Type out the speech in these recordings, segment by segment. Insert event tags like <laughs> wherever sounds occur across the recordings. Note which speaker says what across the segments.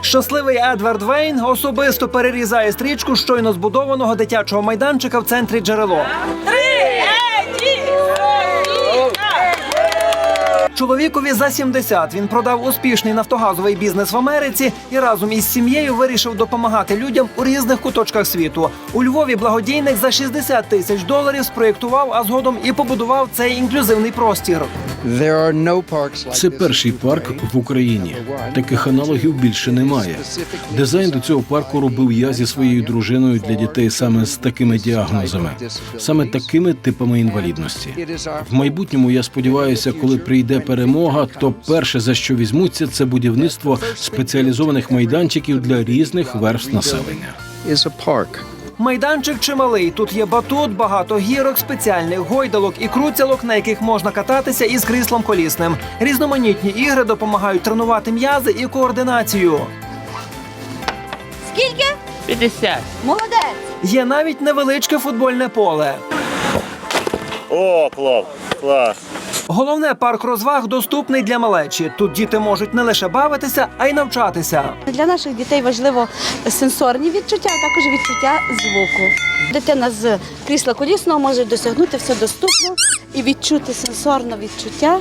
Speaker 1: Щасливий Едвард Вейн особисто перерізає стрічку щойно збудованого дитячого майданчика в центрі джерело. Чоловікові за 70 він продав успішний нафтогазовий бізнес в Америці і разом із сім'єю вирішив допомагати людям у різних куточках світу. У Львові благодійник за 60 тисяч доларів спроєктував, а згодом і побудував цей інклюзивний простір.
Speaker 2: Це перший парк в Україні. Таких аналогів більше немає. Дизайн до цього парку робив я зі своєю дружиною для дітей саме з такими діагнозами, саме такими типами інвалідності. В майбутньому я сподіваюся, коли прийде перемога, то перше за що візьмуться, це будівництво спеціалізованих майданчиків для різних верств населення.
Speaker 1: Майданчик чималий. Тут є батут, багато гірок, спеціальних гойдалок і крутялок, на яких можна кататися із кріслом колісним. Різноманітні ігри допомагають тренувати м'язи і координацію.
Speaker 3: Скільки?
Speaker 4: 50.
Speaker 3: Молодець.
Speaker 1: Є навіть невеличке футбольне поле.
Speaker 5: О, клас, клас.
Speaker 1: Головне, парк розваг доступний для малечі. Тут діти можуть не лише бавитися, а й навчатися.
Speaker 3: Для наших дітей важливо сенсорні відчуття, а також відчуття звуку. Дитина з крісла колісного може досягнути все доступно і відчути сенсорне відчуття,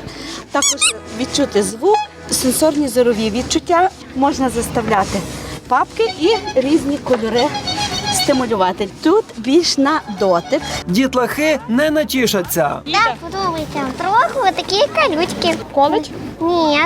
Speaker 3: також відчути звук, сенсорні зорові відчуття. Можна заставляти папки і різні кольори стимулювати. Тут більш на дотик.
Speaker 1: Дітлахи не натішаться.
Speaker 6: Так, подумайте, трохи такі калючки. колючки. Ні.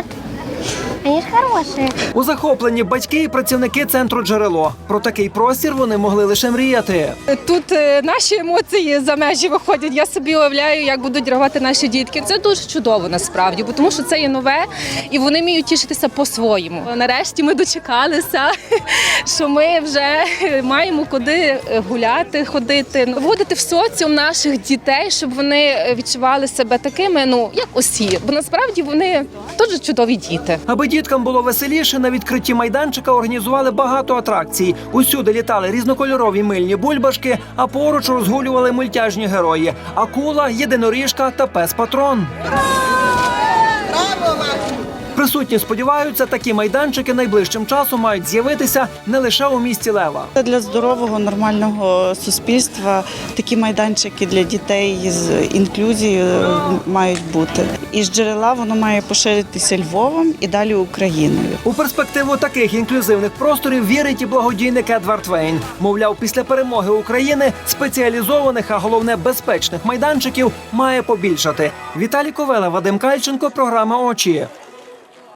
Speaker 6: Они же хорошие.
Speaker 1: У захопленні батьки і працівники центру джерело. Про такий простір вони могли лише мріяти.
Speaker 7: Тут е, наші емоції за межі виходять. Я собі уявляю, як будуть реагувати наші дітки. Це дуже чудово насправді, бо тому що це є нове, і вони вміють тішитися по-своєму. Нарешті ми дочекалися, <laughs> що ми вже маємо куди гуляти, ходити, вводити в соціум наших дітей, щоб вони відчували себе такими, ну як усі. Бо насправді вони дуже чудові діти.
Speaker 1: Аби діткам було веселіше, на відкритті майданчика організували багато атракцій. Усюди літали різнокольорові мильні бульбашки, а поруч розгулювали мультяжні герої: акула, єдиноріжка та пес патрон. Присутні сподіваються, такі майданчики найближчим часом мають з'явитися не лише у місті Лева.
Speaker 8: Для здорового нормального суспільства такі майданчики для дітей з інклюзією е, мають бути. І з джерела воно має поширитися Львовом і далі Україною.
Speaker 1: У перспективу таких інклюзивних просторів вірить і благодійник Едвард Вейн. Мовляв, після перемоги України спеціалізованих, а головне безпечних майданчиків має побільшати. Віталій Ковела, Вадим Кальченко, програма Очі.